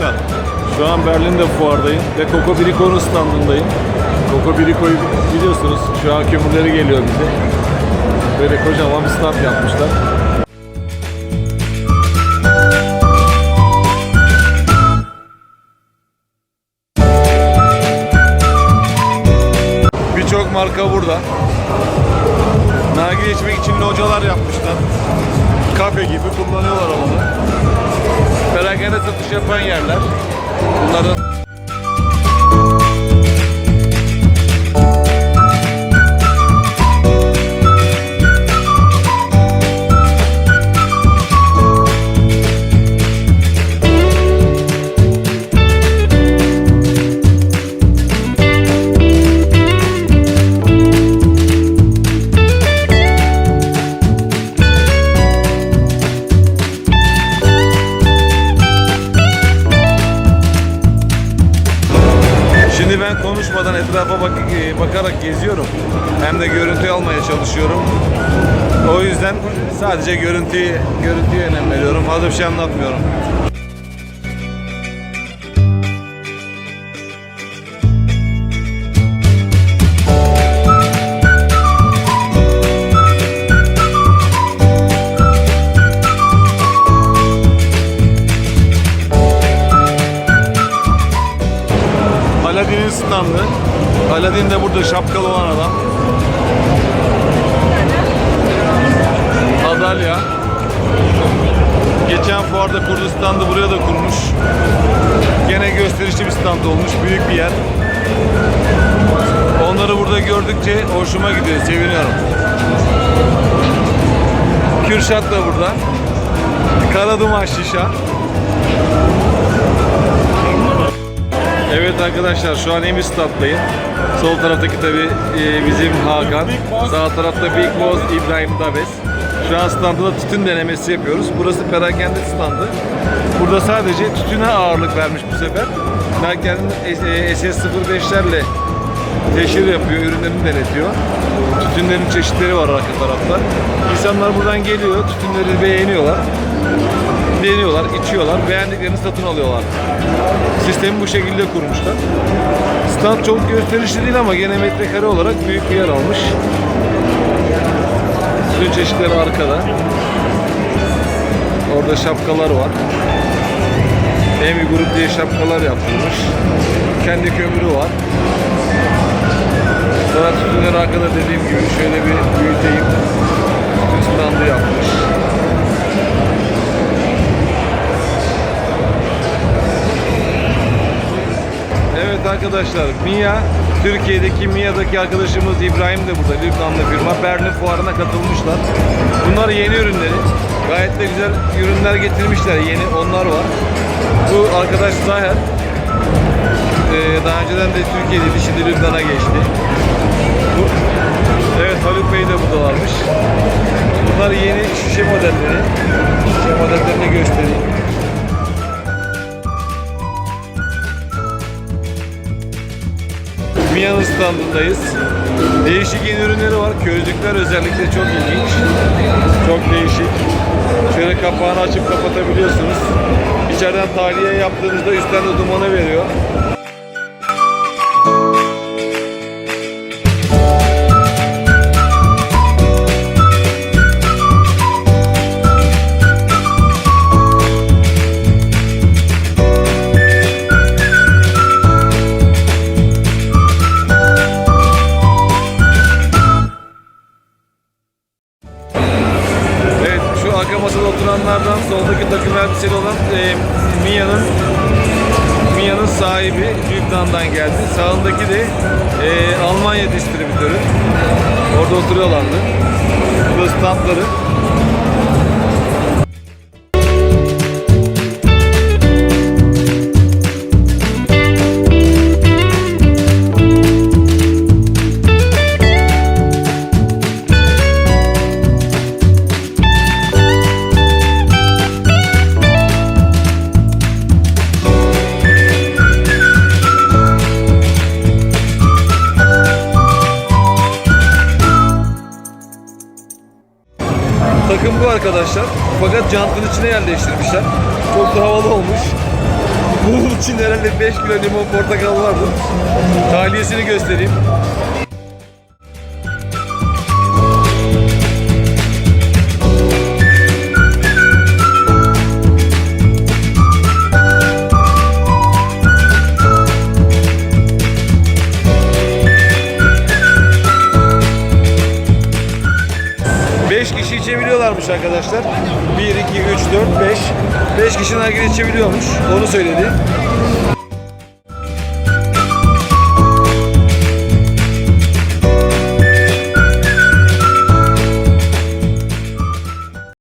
arkadaşlar. Şu an Berlin'de fuardayım ve Coco Birico'nun standındayım. Coco Birico'yu biliyorsunuz. Şu an kömürleri geliyor bize. Böyle kocaman bir stand yapmışlar. Birçok marka burada. Nargile içmek için localar yapmışlar. Kafe gibi kullanıyorlar alanı. Perakende satış yapan yerler. Bunların etrafa bak e, bakarak geziyorum. Hem de görüntü almaya çalışıyorum. O yüzden sadece görüntüyü görüntüye önem veriyorum. Fazla bir şey anlatmıyorum. Aladdin'in standı. Aladdin de burada şapkalı olan adam. Adalya. Geçen fuarda kurduğu standı buraya da kurmuş. Gene gösterişli bir stand olmuş. Büyük bir yer. Onları burada gördükçe hoşuma gidiyor. Seviniyorum. Kürşat da burada. Karaduman Şişa. Evet arkadaşlar şu an Emis Stat'tayım. Sol taraftaki tabi bizim Hakan. Sağ tarafta Big Boss İbrahim Dabes. Şu an standında tütün denemesi yapıyoruz. Burası perakende standı. Burada sadece tütüne ağırlık vermiş bu sefer. Merkez'in SS05'lerle teşhir yapıyor, ürünlerini denetiyor. Tütünlerin çeşitleri var arka tarafta. İnsanlar buradan geliyor, tütünleri beğeniyorlar. Deniyorlar, içiyorlar, beğendiklerini satın alıyorlar. Sistemi bu şekilde kurmuşlar. Stand çok gösterişli değil ama gene metrekare olarak büyük bir yer almış. Tüm çeşitleri arkada. Orada şapkalar var. Emi Grup diye şapkalar yapılmış. Kendi kömürü var. Sonra tütünleri arkada dediğim gibi şöyle bir büyüteyim. Standı yapmış. Arkadaşlar Mia Türkiye'deki Mia'daki arkadaşımız İbrahim de burada Lübnanlı firma Berlin fuarına katılmışlar. Bunlar yeni ürünleri. Gayet de güzel ürünler getirmişler. Yeni onlar var. Bu arkadaş Zaher. Ee, daha önceden de Türkiye'deydi. Şimdi Lübnan'a geçti. Bu, evet Haluk Bey de buradalarmış. Bunlar yeni şişe modelleri. Şişe modellerini göstereyim. Mia'nın standındayız. Değişik yeni ürünleri var. Közlükler özellikle çok ilginç. Çok değişik. Şöyle kapağını açıp kapatabiliyorsunuz. İçeriden tahliye yaptığınızda üstten de dumanı veriyor. E, Mia'nın Mia'nın sahibi Lübnan'dan geldi. Sağındaki de e, Almanya distribütörü. Orada oturuyorlardı. Bu standları. Arkadaşlar. Fakat jantın içine yerleştirmişler. Çok da havalı olmuş. Bunun için herhalde 5 kilo limon portakal vardı. Tahliyesini göstereyim. İçebiliyorlarmış arkadaşlar. 1, 2, 3, 4, 5. 5 kişi nargile içebiliyormuş. Onu söyledi.